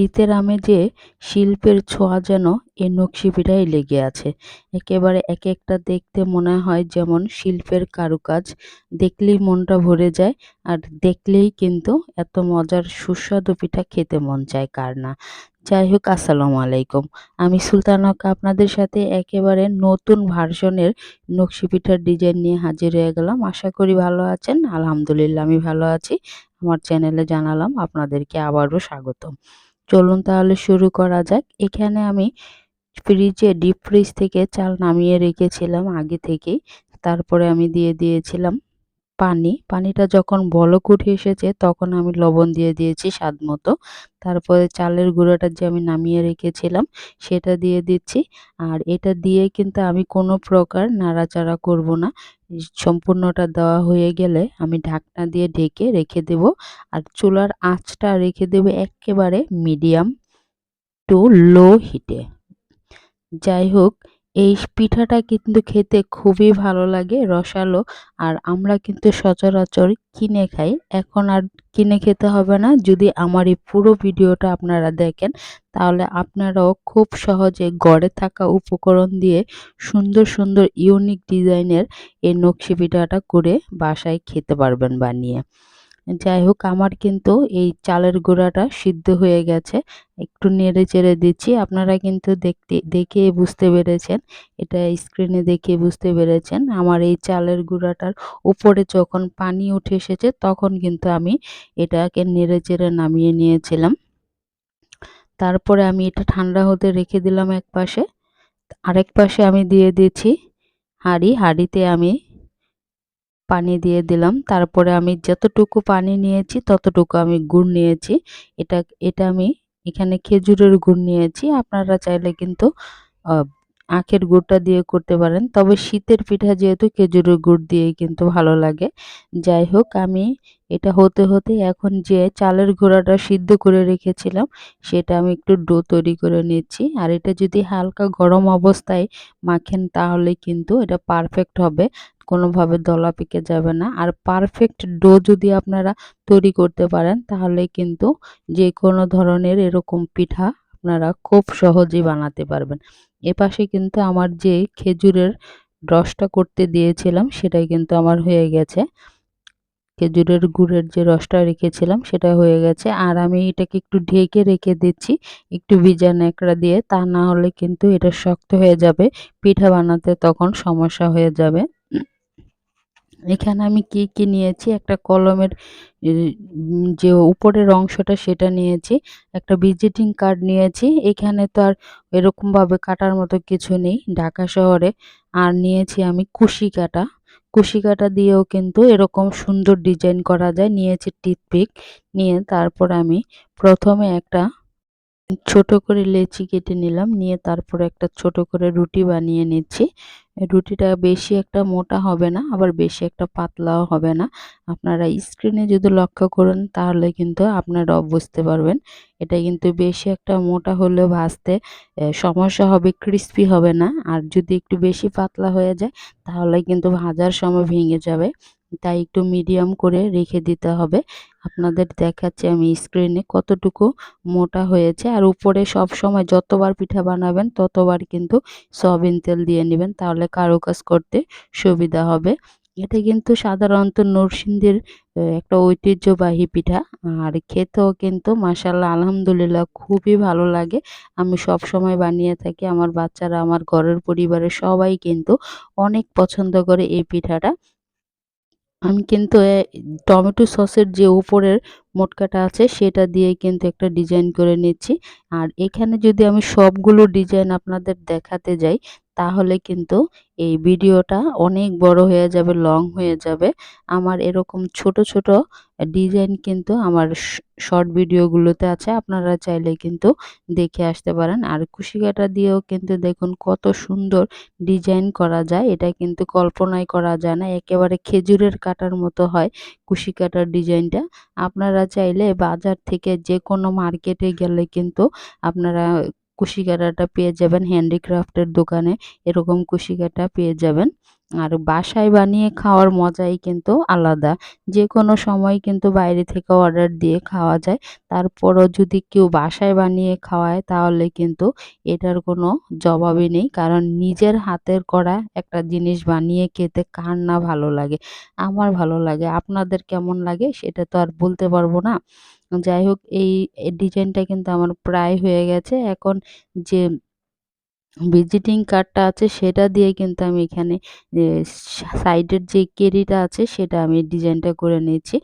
শীতের আমেজে শিল্পের ছোঁয়া যেন এ নকশি পিঠায় লেগে আছে। একেবারে এক একটা দেখতে মনে হয় যেমন শিল্পের কারুকাজ, দেখলেই মনটা ভরে যায় আর দেখলেই কিন্তু এত মজার সুস্বাদু পিঠা খেতে মন চায়, কার না? যাই হোক, আসসালামু আলাইকুম। আমি সুলতানকা আপনাদের সাথে একেবারে নতুন ভার্সনের নকশি পিঠার ডিজাইন নিয়ে হাজির হয়ে গেলাম। আশা করি ভালো আছেন। আলহামদুলিল্লাহ, আমি ভালো আছি। আমার চ্যানেলে জানালাম আপনাদেরকে আবারও স্বাগতম। চলুন তাহলে শুরু করা যাক। এখানে আমি ফ্রিজে ডিপ ফ্রিজ থেকে চাল নামিয়ে রেখেছিলাম আগে থেকেই। তারপরে আমি দিয়ে দিয়েছিলাম পানি। পানিটা যখন বলক উঠে এসেছে তখন আমি লবণ দিয়ে দিয়েছি স্বাদ মতো। তারপরে চালের গুঁড়োটা যে আমি নামিয়ে রেখেছিলাম সেটা দিয়ে দিচ্ছি। আর এটা দিয়ে কিন্তু আমি কোনো প্রকার নাড়াচাড়া করব না। সম্পূর্ণটা দেওয়া হয়ে গেলে আমি ঢাকনা দিয়ে ঢেকে রেখে দেব। আর চুলার আঁচটা রেখে দেব একেবারে মিডিয়াম টু লো হিটে যাই হোক এই পিঠাটা কিন্তু খেতে খুবই ভালো লাগে রসালো, আর আমরা কিন্তু সচরাচর কিনে খাই। এখন আর কিনে খেতে হবে না। যদি আমার এই পুরো ভিডিওটা আপনারা দেখেন, তাহলে আপনারাও খুব সহজে গড়ে থাকা উপকরণ দিয়ে সুন্দর সুন্দর, ইউনিক ডিজাইনের এই নকশি পিঠাটা করে বাসায় খেতে পারবেন বানিয়ে। যাই হোক আমার কিন্তু এই চালের গুঁড়াটা সিদ্ধ হয়ে গেছে। একটু নেড়ে চেড়ে দিচ্ছি। আপনারা কিন্তু দেখতে, দেখে বুঝতে পেরেছেন। এটা স্ক্রিনে দেখে বুঝতে পেরেছেন। আমার এই চালের গুঁড়াটার উপরে যখন পানি উঠে এসেছে, তখন কিন্তু আমি এটাকে নেড়ে চেড়ে নামিয়ে নিয়েছিলাম। তারপরে আমি এটা ঠান্ডা হতে রেখে দিলাম এক পাশে আরেক পাশে আমি দিয়ে দিয়েছি হাঁড়ি। হাঁড়িতে আমি পানি দিয়ে দিলাম। তারপরে আমি যতটুকু পানি নিয়েছি ততটুকু আমি গুড় নিয়েছি। এটা এটা আমি এখানে খেজুরের গুড় নিয়েছি। আপনারা চাইলে কিন্তু আখের গুড়টা দিয়ে করতে পারেন। তবে শীতের পিঠা যেহেতু খেজুরের গুড় দিয়ে কিন্তু ভালো লাগে। যাই হোক, আমি এটা হতে হতে এখন যে চালের ঘোড়াটা সিদ্ধ করে রেখেছিলাম, সেটা আমি একটু ডো তৈরি করে নিচ্ছি। আর এটা যদি হালকা গরম অবস্থায় মাখেন তাহলে কিন্তু এটা পারফেক্ট হবে। কোনোভাবে দলা পেকে যাবে না। আর পারফেক্ট ডো যদি আপনারা তৈরি করতে পারেন, তাহলে কিন্তু যে কোনো ধরনের এরকম পিঠা আপনারা খুব সহজেই বানাতে পারবেন। এপাশে কিন্তু আমার যে খেজুরের রসটা করতে দিয়েছিলাম, সেটাই কিন্তু আমার হয়ে গেছে। খেজুরের গুড়ের যে রসটা রেখেছিলাম, সেটা হয়ে গেছে। আর আমি এটাকে একটু ঢেকে রেখে দিচ্ছি, একটু ভিজা ন্যাকড়া দিয়ে। তা না হলে কিন্তু এটা শক্ত হয়ে যাবে, পিঠা বানাতে তখন সমস্যা হয়ে যাবে। এখানে আমি কি কি নিয়েছি? একটা কলমের যে উপরের অংশটা সেটা নিয়েছি, একটা ভিজিটিং কার্ড নিয়েছি। এখানে তো আর এরকমভাবে কাটার মতো কিছু নেই ঢাকা শহরে। আর নিয়েছি আমি কুশি কাটা। কুশি কাটা দিয়েও কিন্তু এরকম সুন্দর ডিজাইন করা যায়। নিয়েছি টিথপিক নিয়ে তারপর আমি প্রথমে একটা ছোট করে লেচি কেটে নিলাম, নিয়ে তারপর একটা ছোট করে রুটি বানিয়ে নিচ্ছি। রুটিটা বেশি একটা মোটা হবে না, আবার বেশি একটা পাতলাও হবে না। আপনারা স্ক্রিনে যদি লক্ষ্য করেন, তাহলে কিন্তু আপনারাও বুঝতে পারবেন। এটা কিন্তু বেশি একটা মোটা হলেও ভাজতে সমস্যা হবে ক্রিস্পি হবে না। আর যদি একটু বেশি পাতলা হয়ে যায়, তাহলে কিন্তু ভাজার সময় ভেঙে যাবে। তাই একটু মিডিয়াম করে রেখে দিতে হবে। আপনাদের দেখাচ্ছি আমি স্ক্রিনে কতটুকু মোটা হয়েছে। আর উপরে সব সময় যতবার পিঠা বানাবেন, ততবার কিন্তু সয়াবিন তেল দিয়ে নেবেন, তাহলে কারুকাজ করতে সুবিধা হবে। এটা কিন্তু সাধারণত নরসিংদীর একটা ঐতিহ্যবাহী পিঠা। আর খেতেও কিন্তু মাসাল্লাহ আলহামদুলিল্লাহ খুবই ভালো লাগে। আমি সব সময় বানিয়ে থাকি। আমার বাচ্চারা, আমার ঘরের পরিবারের সবাই কিন্তু অনেক পছন্দ করে এই পিঠাটা। আমি কিন্তু টমেটো সসের যে উপরের মোটকাটা আছে, সেটা দিয়ে কিন্তু একটা ডিজাইন করে নিচ্ছি। আর এখানে যদি আমি সবগুলো ডিজাইন আপনাদের দেখাতে যাই তাহলে কিন্তু এই ভিডিওটা অনেক বড় হয়ে যাবে লং হয়ে যাবে। আমার এরকম ছোট ছোট ডিজাইন কিন্তু আমার শর্ট ভিডিওগুলোতে আছে, আপনারা চাইলে কিন্তু দেখে আসতে পারেন। আর কুশি কাটা দিয়েও কিন্তু দেখুন কত সুন্দর ডিজাইন করা যায়, এটা কিন্তু কল্পনাই করা যায় না, একেবারে খেজুরের কাটার মতো হয় কুশি কাটার ডিজাইনটা। আপনারা চাইলে বাজার থেকে যে কোনো মার্কেটে গেলে কিন্তু আপনারা কুশি কাটাটা পেয়ে যাবেন হ্যান্ডিক্রাফটের দোকানে এরকম কুশি কাটা পেয়ে যাবেন। আর বাসায় বানিয়ে খাওয়ার মজাই কিন্তু আলাদা। যে কোনো সময় কিন্তু বাইরে থেকে অর্ডার দিয়ে খাওয়া যায়। তারপরও যদি কেউ বাসায় বানিয়ে খাওয়ায়, তাহলে কিন্তু এটার কোনো জবাবই নেই। কারণ নিজের হাতের করা একটা জিনিস বানিয়ে খেতে কার না ভালো লাগে? আমার ভালো লাগে। আপনাদের কেমন লাগে সেটা তো আর বলতে পারব না। যাই হোক, এই ডিজাইনটা কিন্তু আমার প্রায় হয়ে গেছে। এখন যে ভিজিটিং কার্ডটা আছে, সেটা দিয়ে কিন্তু আমি এখানে সাইডের যে কেরিটা আছে, সেটা আমি ডিজাইনটা করে নিয়েছি।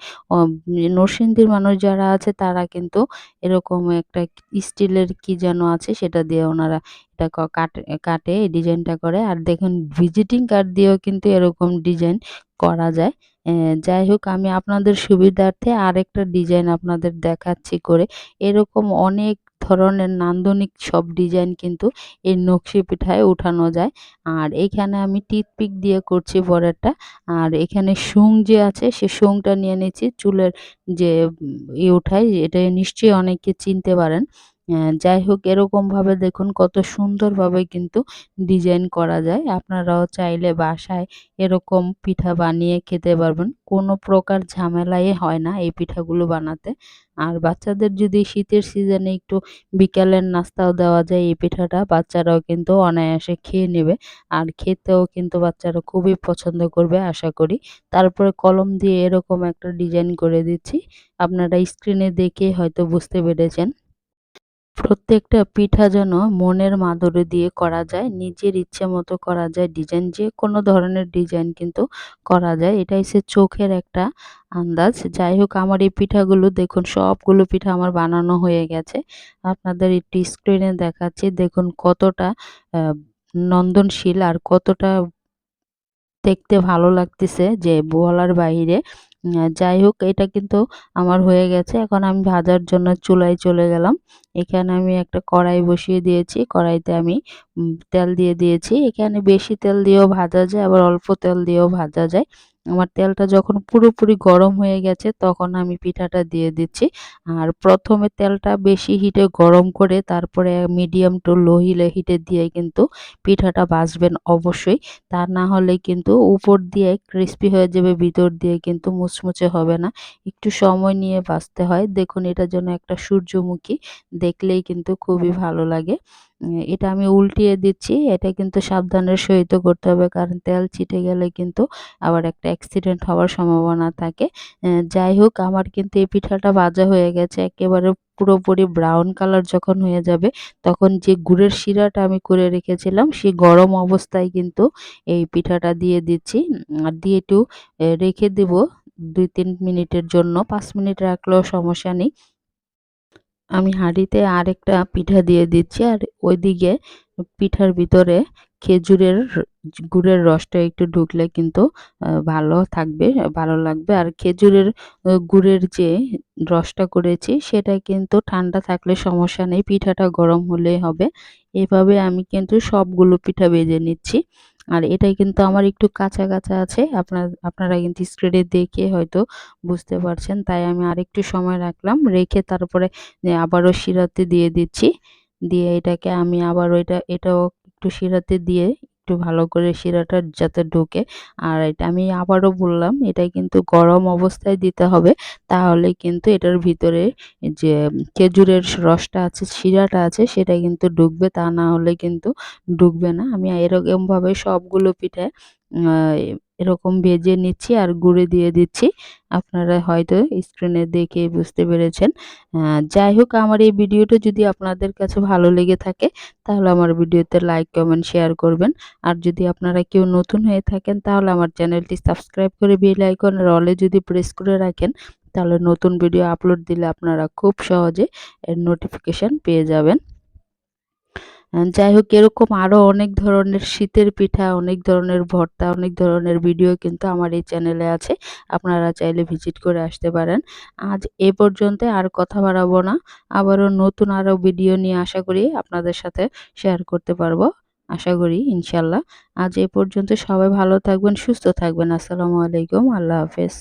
নরসিংদীর মানুষ যারা আছে, তারা কিন্তু এরকম একটা স্টিলের কি যেন আছে, সেটা দিয়ে ওনারা এটা কাটে কাটে ডিজাইনটা করে। আর দেখুন ভিজিটিং কার্ড দিয়েও কিন্তু এরকম ডিজাইন করা যায়। যাই হোক, আমি আপনাদের সুবিধার্থে আরেকটা ডিজাইন আপনাদের দেখাচ্ছি করে। এরকম অনেক ধরনের নান্দনিক সব ডিজাইন কিন্তু এই নকশি পিঠায় উঠানো যায়। আর এখানে আমি টিথপিক দিয়ে করছি পরেরটা আর এখানে শুং যে আছে, সে শুংটা নিয়ে নিচ্ছি। চুলের যে ই উঠায়, এটা নিশ্চয়ই অনেকে চিনতে পারেন। যাই হোক এরকমভাবে দেখুন কত সুন্দরভাবে কিন্তু ডিজাইন করা যায়। আপনারাও চাইলে বাসায় এরকম পিঠা বানিয়ে খেতে পারবেন। কোনো প্রকার ঝামেলাই হয় না এই পিঠাগুলো বানাতে। আর বাচ্চাদের যদি শীতের সিজনে একটু বিকালের নাস্তাও দেওয়া যায় এই পিঠাটা, বাচ্চারাও কিন্তু অনায়াসে খেয়ে নেবে। আর খেতেও কিন্তু বাচ্চারা খুবই পছন্দ করবে আশা করি। তারপরে কলম দিয়ে এরকম একটা ডিজাইন করে দিচ্ছি। আপনারা স্ক্রিনে দেখে হয়তো বুঝতে পেরেছেন। প্রত্যেকটা পিঠা যেন মনের মাধুরী দিয়ে করা যায়, নিজের ইচ্ছে মতো করা যায় ডিজাইন যে কোনো ধরনের ডিজাইন কিন্তু করা যায়। এটা হচ্ছে চোখের একটা আন্দাজ। যাই হোক, আমার এই পিঠাগুলো দেখুন, সবগুলো পিঠা আমার বানানো হয়ে গেছে। আপনাদের একটি স্ক্রিনে দেখাচ্ছি। দেখুন কতটা নন্দনশীল আর কতটা দেখতে ভালো লাগতেছে যে বলার বাইরে। যাই হোক, এটা কিন্তু আমার হয়ে গেছে। এখন আমি ভাজার জন্য চুলায় চলে গেলাম। এখানে আমি একটা কড়াই বসিয়ে দিয়েছি। কড়াইতে আমি তেল দিয়ে দিয়েছি। এখানে বেশি তেল দিয়েও ভাজা যায়, আবার অল্প তেল দিয়েও ভাজা যায়। আমার তেলটা যখন পুরোপুরি গরম হয়ে গেছে, তখন আমি পিঠাটা দিয়ে দিচ্ছি। আর প্রথমে তেলটা বেশি হিটে গরম করে, তারপরে মিডিয়াম টু লো হিলে হিটে দিয়ে কিন্তু পিঠাটা ভাজবেন অবশ্যই। তা না হলে কিন্তু উপর দিয়ে ক্রিস্পি হয়ে যাবে, ভিতর দিয়ে কিন্তু মুচমুচে হবে না। একটু সময় নিয়ে ভাজতে হয়। দেখুন, এটা যেন একটা সূর্যমুখী, দেখলেই কিন্তু খুবই ভালো লাগে। এটা আমি উল্টিয়ে দিচ্ছি, এটা কিন্তু সাবধানের সহিত করতে হবে, কারণ তেল ছিটে গেলে কিন্তু আবার একটা অ্যাক্সিডেন্ট হওয়ার সম্ভাবনা থাকে। যাই হোক, আমার কিন্তু এই পিঠাটা ভাজা হয়ে গেছে, একেবারে পুরোপুরি ব্রাউন কালার যখন হয়ে যাবে, তখন যে গুড়ের শিরাটা আমি করে রেখেছিলাম, সেই গরম অবস্থায় কিন্তু এই পিঠাটা দিয়ে দিচ্ছি। আর দিয়ে একটু রেখে দেব দুই তিন মিনিটের জন্য, পাঁচ মিনিট রাখলেও সমস্যা নেই। আমি হাঁড়িতে আরেকটা পিঠা দিয়ে দিচ্ছি আর ওইদিকে পিঠার ভিতরে খেজুরের গুড়ের রসটা একটু ঢুকলে কিন্তু ভালো থাকবে, ভালো লাগবে। আর খেজুরের গুড়ের যে রসটা করেছি সেটা কিন্তু ঠান্ডা থাকলে সমস্যা নেই, পিঠাটা গরম হলেই হবে। এভাবে আমি কিন্তু সবগুলো পিঠা ভেজে নিচ্ছি। আর এটাই কিন্তু আমার একটু কাঁচা কাঁচা আছে। আপনার, আপনারা কিন্তু স্ক্রিনে দেখে হয়তো বুঝতে পারছেন। তাই আমি আরেকটু সময় রাখলাম, রেখে তারপরে আবারও শিরাতে দিয়ে দিচ্ছি। দিয়ে এটাকে আমি আবার এটা এটাও একটু শিরাতে দিয়ে একটু ভালো করে শিরাটা যাতে ঢোকে। আর এটা আমি আবারও বললাম, এটা কিন্তু গরম অবস্থায় দিতে হবে। তাহলে কিন্তু এটার ভিতরে যে খেজুরের রসটা আছে, শিরাটা আছে, সেটা কিন্তু ঢুকবে। তা না হলে কিন্তু ঢুকবে না। আমি এরকমভাবে সবগুলো পিঠে এরকম ভেজে নিচ্ছি আর গুঁড়ে দিয়ে দিচ্ছি। আপনারা হয়তো স্ক্রিনে দেখে বুঝতে পেরেছেন। যাই হোক, আমার এই ভিডিওটা যদি আপনাদের কাছে ভালো লেগে থাকে, তাহলে আমার ভিডিওতে লাইক কমেন্ট শেয়ার করবেন। আর যদি আপনারা কেউ নতুন হয়ে থাকেন, তাহলে আমার চ্যানেলটি সাবস্ক্রাইব করে বেল আইকনের অলে যদি প্রেস করে রাখেন, তাহলে নতুন ভিডিও আপলোড দিলে আপনারা খুব সহজে এর নোটিফিকেশান পেয়ে যাবেন। যাই হোক, এরকম আরও অনেক ধরনের শীতের পিঠা, অনেক ধরনের ভর্তা, অনেক ধরনের ভিডিও কিন্তু আমার এই চ্যানেলে আছে। আপনারা চাইলে ভিজিট করে আসতে পারেন। আজ এ পর্যন্ত আর কথা বাড়াবো না। আবারও নতুন আরও ভিডিও নিয়ে আশা করি আপনাদের সাথে শেয়ার করতে পারব। আশা করি, ইনশাল্লাহ। আজ এ পর্যন্ত সবাই ভালো থাকবেন, সুস্থ থাকবেন। আসসালামু আলাইকুম। আল্লাহ হাফেজ।